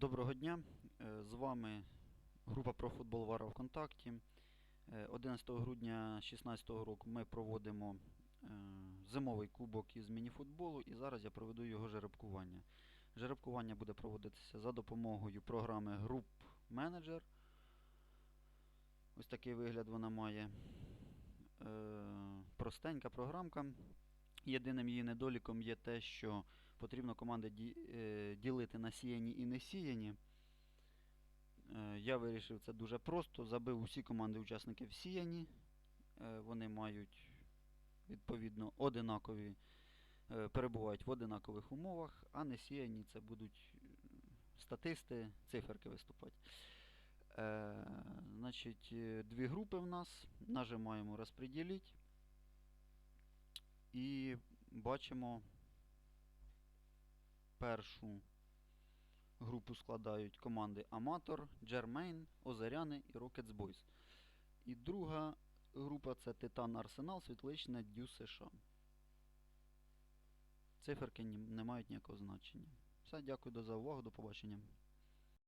Доброго дня. Е, З вами група про футбол Вара ВКонтакті. Е, 11 грудня 2016 року ми проводимо е, зимовий кубок із мініфутболу і зараз я проведу його жеребкування. Жеребкування буде проводитися за допомогою програми Group Manager. Ось такий вигляд вона має. Е, Простенька програмка. Єдиним її недоліком є те, що потрібно команди е, ділити на сіяні і не сіяні. Е, Я вирішив це дуже просто. Забив усі команди учасники в сіяні. Е, Вони мають відповідно одинакові, перебувають в одинакових умовах, а не сіяні це будуть статисти, циферки виступати. Е, Значить, дві групи в нас. Нажимаємо розподілити. І бачимо першу групу складають команди Аматор, Джермейн, Озеряни і Rockets Boys. І друга група це Титан Арсенал, Світличне Дю США. Циферки не мають ніякого значення. Все, дякую за увагу, до побачення.